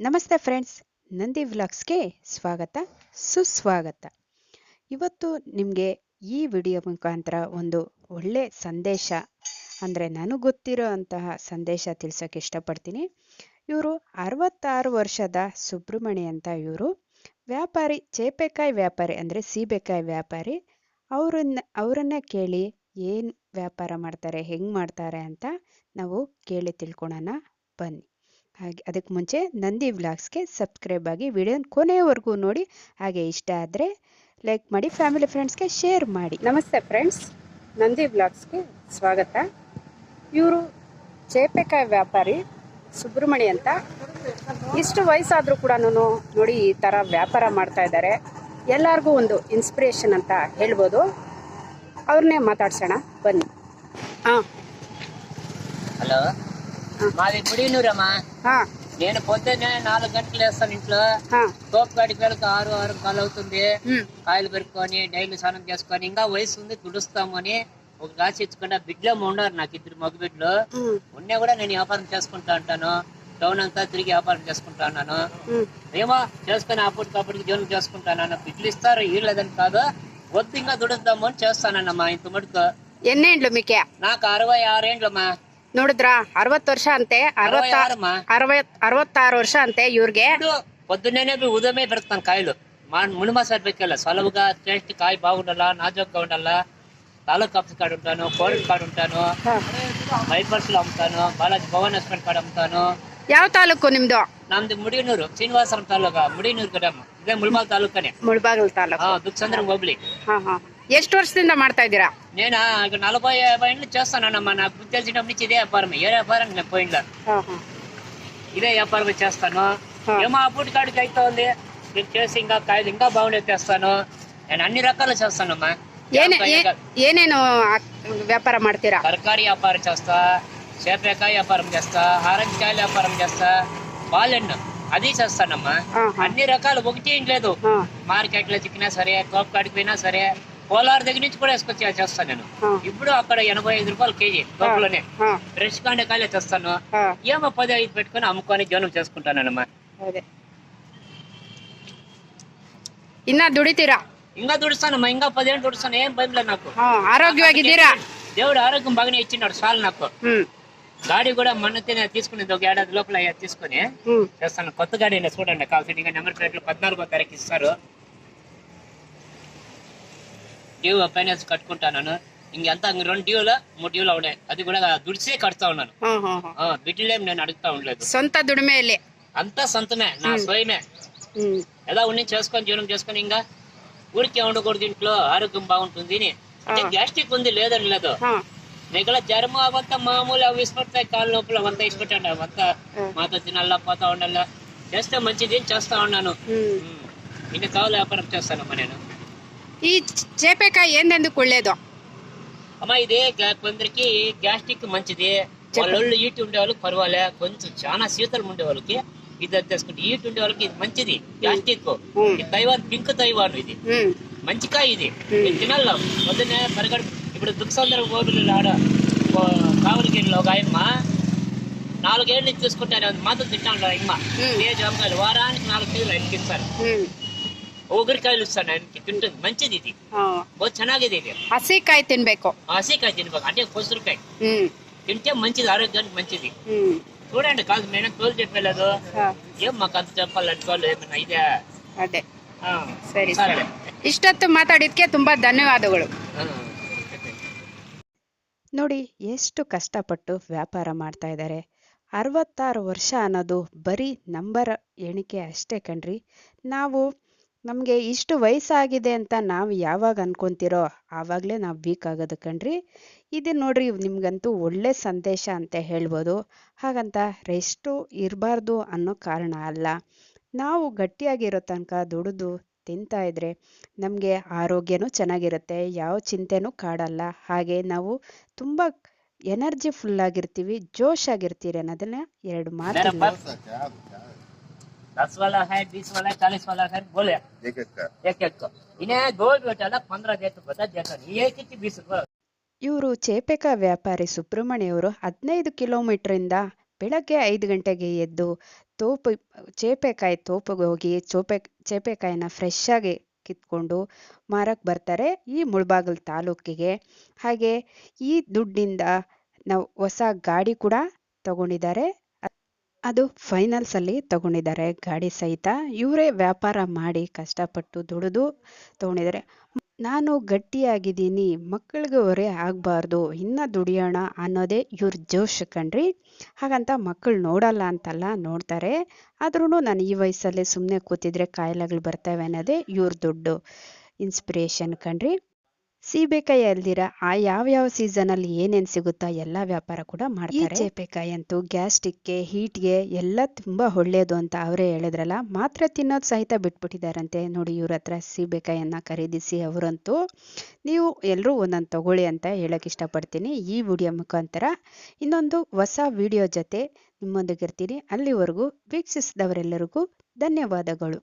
ನಮಸ್ತೆ ಫ್ರೆಂಡ್ಸ್, ನಂದಿ ವ್ಲಾಗ್ಸ್ಗೆ ಸ್ವಾಗತ, ಸುಸ್ವಾಗತ. ಇವತ್ತು ನಿಮಗೆ ಈ ವಿಡಿಯೋ ಮುಖಾಂತರ ಒಂದು ಒಳ್ಳೆ ಸಂದೇಶ, ಅಂದರೆ ನನಗೆ ಗೊತ್ತಿರೋ ಅಂತಹ ಸಂದೇಶ ತಿಳಿಸೋಕೆ ಇಷ್ಟಪಡ್ತೀನಿ. ಇವರು ಅರವತ್ತಾರು ವರ್ಷದ ಸುಬ್ರಹ್ಮಣಿ ಅಂತ ಇವರು. ವ್ಯಾಪಾರಿ, ಚೇಪೆಕಾಯಿ ವ್ಯಾಪಾರಿ, ಅಂದರೆ ಸೀಬೆಕಾಯಿ ವ್ಯಾಪಾರಿ. ಅವರನ್ನ ಅವರನ್ನ ಕೇಳಿ ಏನು ವ್ಯಾಪಾರ ಮಾಡ್ತಾರೆ, ಹೆಂಗೆ ಮಾಡ್ತಾರೆ ಅಂತ ನಾವು ಕೇಳಿ ತಿಳ್ಕೊಳೋಣ. ಬನ್ನಿ. ಹಾಗೆ ಅದಕ್ಕೆ ಮುಂಚೆ ನಂದಿ ವ್ಲಾಗ್ಸ್ಗೆ ಸಬ್ಸ್ಕ್ರೈಬ್ ಆಗಿ ವಿಡಿಯೋನ ಕೊನೆಯವರೆಗೂ ನೋಡಿ. ಹಾಗೆ ಇಷ್ಟ ಆದರೆ ಲೈಕ್ ಮಾಡಿ ಫ್ಯಾಮಿಲಿ ಫ್ರೆಂಡ್ಸ್ಗೆ ಶೇರ್ ಮಾಡಿ. ನಮಸ್ತೆ ಫ್ರೆಂಡ್ಸ್ ನಂದಿ ವ್ಲಾಗ್ಸ್ಗೆ ಸ್ವಾಗತ. ಇವರು ಚೇಪೆಕಾಯಿ ವ್ಯಾಪಾರಿ ಸುಬ್ರಹ್ಮಣಿ ಅಂತ. ಇಷ್ಟು ವಯಸ್ಸಾದರೂ ಕೂಡ ನೋಡಿ ಈ ಥರ ವ್ಯಾಪಾರ ಮಾಡ್ತಾ ಇದ್ದಾರೆ. ಎಲ್ಲರಿಗೂ ಒಂದು ಇನ್ಸ್ಪಿರೇಷನ್ ಅಂತ ಹೇಳ್ಬೋದು. ಅವ್ರನ್ನೇ ಮಾತಾಡ್ಸೋಣ. ಬನ್ನಿ. ಹಾಂ. హలో మాది గుడినూరమ్మా నేను పొద్దున్నే నాలుగు గంటలు వేస్తాను ఇంట్లో. తోపుగాడికి వెళ్ళక ఆరు ఆరు కాలు అవుతుంది. కాయలు పెరుక్కొని డైలీ స్నానం చేసుకొని ఇంకా వయసు ఉంది తుడుస్తాము అని ఒక రాసి ఇచ్చకుండా బిడ్డలేమో ఉన్నారు నాకు ఇద్దరు మగ బిడ్డలు ఉన్నా కూడా నేను వ్యాపారం చేసుకుంటా ఉంటాను. టౌన్ అంతా తిరిగి వ్యాపారం చేసుకుంటాను ఏమో చేసుకుని అప్పటికప్పటికి జీవనం చేసుకుంటాను బిడ్డలు ఇస్తారు వీళ్ళదని కాదు. వద్దు ఇంకా దుడుద్దాము అని చేస్తానన్నమ్మా ఇంత మటుకు. ఎన్నేండ్లు మీకే? నాకు అరవై ఆరు ఏండ్లమ్మా. ನೋಡಿದ್ರಾ ಅರವತ್ತು ವರ್ಷ ಅಂತೆ అరవై ಅರವತ್ತ ఆరమ్మా ಅರವತ್ ಅರವತ್ತಾರು ವರ್ಷ ಅಂತೆ ಇವ್ರಿಗೆ ఇప్పుడు పొద్దున్నే ఉదయమే పెడతాను కాయలు మా మునిమా సరిపెక్కెళ్ళ సొలవుగా టేస్ట్ కాయ బాగుండాలా నాజుగ్గా ఉండాలా తాలూకు ఆఫీస్ కాడ ఉంటాను కోడలి కాడ ఉంటాను మైపర్స్లో అమ్ముతాను బాలాజీ భవన్ హస్బెండ్ కాడ అమ్ముతాను ಯಾವ ತಾಲೂಕು ನಿಮ್ದು ನಮ್ದು ಮುಡಿನೂರು శ్రీనివాసరం తాలూకా ముడినూరు కడ ఇదే ముల్మాల్ తాలూకానే ಮುಳಬಾಗಿಲು ತಾಲೂಕು దుక్సంద్రం బొబ్లి ಹಾ ಹಾ ಎಷ್ಟು ವರ್ಷದಿಂದ ಮಾಡ್ತಾ ఇదిరా నేనా? నలభై యాభై ఏళ్ళు చేస్తానమ్మా నాకు గుర్తు తెలిసినప్పటి నుంచి ఇదే వ్యాపారం ఏ వ్యాపారం నేను పోయిందా ఇదే వ్యాపారం చేస్తాను. ఏమో అప్పుడు కాడికి అయితే ఉంది నేను చేసి ఇంకా కాయలు ఇంకా బాగుండే తెస్తాను. నేను అన్ని రకాలు చేస్తానమ్మా. ಏನೇ వ్యాపారం ಏನೇನು తరకారీ వ్యాపారం చేస్తా చేపకాయ వ్యాపారం చేస్తా ఆరెంజకాయల వ్యాపారం చేస్తా బాలెండు అది చేస్తానమ్మా. అన్ని రకాలు ఒకటి ఏం లేదు. మార్కెట్లో చిక్కినా సరే కోపకాడికి పోయినా సరే కోలార్ దగ్గర నుంచి కూడా వేసుకొచ్చి చేస్తాను నేను. ఇప్పుడు అక్కడ ఎనభై ఐదు రూపాయలు కేజీ లోపలనే. ఫ్రెష్ కాండకాయలే తెస్తాను. ఏమో పది ఐదు పెట్టుకుని అమ్ముకొని జీవనం చేసుకుంటానమ్మా ಇನ್ನ ఇంకా దుడుస్తాను ఇంకా ಹಿಂಗ దుడిస్తాను ఏం భయం లేదు నాకు. ఆరోగ్యవాగిದ್ದೀరా దేవుడు ఆరోగ్యం బాగానే ఇచ్చినాడు సాలు నాకు. గాడి కూడా మొన్న తీసుకుని ఒక ఏడాది లోపల తీసుకుని చేస్తాను. కొత్త గాడి చూడండి కాల్ ఫిట్టింగ్ నెంబర్ ప్లేట్లు పద్నాలుగో తారీఖు ఇస్తారు. డ్యూ ఫైనాన్స్ కట్టుకుంటాను ఇంకెంతా రెండు డ్యూలో మూడు డ్యూలో ఉన్నాయి అది కూడా దుడిసే కడతా ఉన్నాను. బిడ్డలేం నేను అడుగుతా ఉండలేదు. సొంత దుడిమే అంతా సొంతమే నా స్వయమే. ఎలా ఉండి చేసుకొని జీవనం చేసుకొని ఇంకా ఊరికే ఉండకూడదు ఇంట్లో ఆరోగ్యం బాగుంటుంది అంటే గ్యాస్ట్రిక్ ఉంది లేదని లేదు. నీకు జ్వరము అవంతా మామూలు అవి ఇష్టపడతాయి కాళ్ళ లోపల అంతా ఇసుకుంటాడు అవంతా మాతో తినాలా పోతా ఉండాలా. చేస్తే మంచిది చేస్తా ఉన్నాను. ఇంకా కావాలి వ్యాపారం చేస్తానమ్మా నేను. ఈ చేపేకాయ ఏందెందుకు ఒళ్ళేదో అమ్మా ఇది కొందరికి గ్యాస్ట్రిక్ మంచిది. వాళ్ళు ఈటి ఉండే వాళ్ళకి పర్వాలే. కొంచెం చాలా శీతలు ఉండే వాళ్ళకి ఇది తీసుకుంటే ఈటి ఉండే వాళ్ళకి ఇది మంచిది. గ్యాస్ట్రిక్. తైవాన్ పింక్ తైవాన్ ఇది. మంచి కాయ ఇది. తినాల పొద్దునే పరగడు ఇప్పుడు దుఃఖసౌందర గోడులు ఆడ కావలిగిరిలో ఒక ఆయమ్మ నాలుగేళ్ళు చూసుకుంటారు మాత్రం తింటాను అమ్మ. ఏ జామకాయలు. వారానికి నాలుగు కేజీలు ఎక్కిస్తారు ಒಗರ್ಕಾಯಿ ಸಹ ನನಗೆ ಬಹು ಚೆನ್ನಾಗಿದೆ ಇದೆ. ಹಸಿಕಾಯಿ ತಿನ್ಬೇಕು. ಹಸಿಕಾಯಿ ತಿನ್ಬೇಕು. ಅದೇ ಕೊಸರುಕಾಯಿ ಹ್ಮ್. ತಿಂಟೆ ಮಂಚಿದ ಆರೋಗ್ಯಾనికి మంచిది చూడండి కాదు నేను ತೋಲ್ చెప్పలేదు ఏం మాకు అంత చెప్పాలి అనుకోవాలి ఏమన్నా ಇದೆ. ಅದೇ. ಹಾ. ಸರಿ ಸರಿ. ಇಷ್ಟೊತ್ತು ಮಾತಾಡಿದ್ಕೆ ತುಂಬಾ ಧನ್ಯವಾದಗಳು. ನೋಡಿ ಎಷ್ಟು ಕಷ್ಟಪಟ್ಟು ವ್ಯಾಪಾರ ಮಾಡ್ತಾ ಇದ್ದಾರೆ. ಅರವತ್ತಾರು ವರ್ಷ ಅನ್ನೋದು ಬರೀ ನಂಬರ್ ಎಣಿಕೆ ಅಷ್ಟೇ ಕಣ್ರಿ. ನಾವು ನಮಗೆ ಇಷ್ಟು ವಯಸ್ಸಾಗಿದೆ ಅಂತ ನಾವು ಯಾವಾಗ ಅನ್ಕೊಂತೀರೋ ಆವಾಗಲೇ ನಾವು ವೀಕ್ ಆಗೋದು ಕಣ್ರಿ. ಇದು ನೋಡ್ರಿ ನಿಮ್ಗಂತೂ ಒಳ್ಳೆ ಸಂದೇಶ ಅಂತ ಹೇಳ್ಬೋದು. ಹಾಗಂತ ರೆಸ್ಟು ಇರಬಾರ್ದು ಅನ್ನೋ ಕಾರಣ ಅಲ್ಲ. ನಾವು ಗಟ್ಟಿಯಾಗಿರೋ ತನಕ ದುಡಿದು ತಿಂತಾ ಇದ್ರೆ ನಮಗೆ ಆರೋಗ್ಯನೂ ಚೆನ್ನಾಗಿರುತ್ತೆ, ಯಾವ ಚಿಂತೆನೂ ಕಾಡಲ್ಲ. ಹಾಗೆ ನಾವು ತುಂಬ ಎನರ್ಜಿ ಫುಲ್ ಆಗಿರ್ತೀವಿ, ಜೋಶ್ ಆಗಿರ್ತೀರಿ ಅನ್ನೋದನ್ನ ಎರಡು ಮಾತು દસ વાલા હે બીસ વાલા ચાલીસ एक एक का इन्हें એક એક એક ઇને ગોલ્ડ बता પંದ್ರ ದೇತ ಬದ ದೇತ बीस ಬೀಸ್ ಇವರು ಚೇಪೆಕ ವ್ಯಾಪಾರಿ ಸುಬ್ರಹ್ಮಣ್ಯವರು ಹದಿನೈದು ಕಿಲೋಮೀಟರಿಂದ ಬೆಳಗ್ಗೆ ಐದು ಗಂಟೆಗೆ ಎದ್ದು ತೋಪು ಚೇಪೆಕಾಯಿ ತೋಪಿಗೆ ಹೋಗಿ ಚೋಪೆ ಚೇಪೆಕಾಯಿನ ಫ್ರೆಶ್ ಆಗಿ ಕಿತ್ಕೊಂಡು ಮಾರಕ್ಕೆ ಬರ್ತಾರೆ ಈ ಮುಳ್ಬಾಗಲ್ ತಾಲೂಕಿಗೆ. ಹಾಗೆ ಈ ದುಡ್ಡಿಂದ ನಾವು ಹೊಸ ಗಾಡಿ ಕೂಡ ತಗೊಂಡಿದ್ದಾರೆ. ಅದು ಫೈನಲ್ಸಲ್ಲಿ ತಗೊಂಡಿದ್ದಾರೆ. ಗಾಡಿ ಸಹಿತ ಇವರೇ ವ್ಯಾಪಾರ ಮಾಡಿ ಕಷ್ಟಪಟ್ಟು ದುಡಿದು ತಗೊಂಡಿದ್ದಾರೆ. ನಾನು ಗಟ್ಟಿಯಾಗಿದ್ದೀನಿ, ಮಕ್ಕಳಿಗೆ ಹೊರೆ ಆಗಬಾರ್ದು, ಇನ್ನ ದುಡಿಯೋಣ ಅನ್ನೋದೇ ಇವ್ರ ಜೋಶ್ ಕಣ್ರಿ. ಹಾಗಂತ ಮಕ್ಕಳು ನೋಡಲ್ಲ ಅಂತಲ್ಲ ನೋಡ್ತಾರೆ. ಆದ್ರೂ ನಾನು ಈ ವಯಸ್ಸಲ್ಲೇ ಸುಮ್ಮನೆ ಕೂತಿದ್ರೆ ಕಾಯಿಲೆಗಳು ಬರ್ತವೆ ಅನ್ನೋದೇ ಇವ್ರ ದೊಡ್ಡ ಇನ್ಸ್ಪಿರೇಷನ್ ಕಣ್ರಿ. ಸೀಬೆಕಾಯಿ ಅಲ್ದಿರ ಆ ಯಾವ ಯಾವ ಸೀಸನ್ ಅಲ್ಲಿ ಏನೇನ್ ಸಿಗುತ್ತಾ ಎಲ್ಲಾ ವ್ಯಾಪಾರ ಕೂಡ ಮಾಡ್ತಾರೆ. ಚೇಪೆಕಾಯಿ ಅಂತೂ ಹೀಟ್ ಹೀಟ್ಗೆ ಎಲ್ಲ ತುಂಬಾ ಒಳ್ಳೆಯದು ಅಂತ ಅವರೇ ಹೇಳಿದ್ರಲ್ಲ ಮಾತ್ರ ತಿನ್ನೋದು ಸಹಿತ ಬಿಟ್ಬಿಟ್ಟಿದಾರಂತೆ ನೋಡಿ ಇವ್ರ ಹತ್ರ ಸೀಬೆಕಾಯಿಯನ್ನ ಖರೀದಿಸಿ ಅವರಂತೂ. ನೀವು ಎಲ್ಲರೂ ಒಂದೊಂದು ತಗೊಳ್ಳಿ ಅಂತ ಹೇಳಕ್ ಇಷ್ಟಪಡ್ತೀನಿ. ಈ ವಿಡಿಯೋ ಮುಖಾಂತರ ಇನ್ನೊಂದು ಹೊಸ ವಿಡಿಯೋ ಜೊತೆ ನಿಮ್ಮೊಂದಿಗಿರ್ತೀನಿ. ಅಲ್ಲಿವರೆಗೂ ವೀಕ್ಷಿಸಿದವರೆಲ್ಲರಿಗೂ ಧನ್ಯವಾದಗಳು.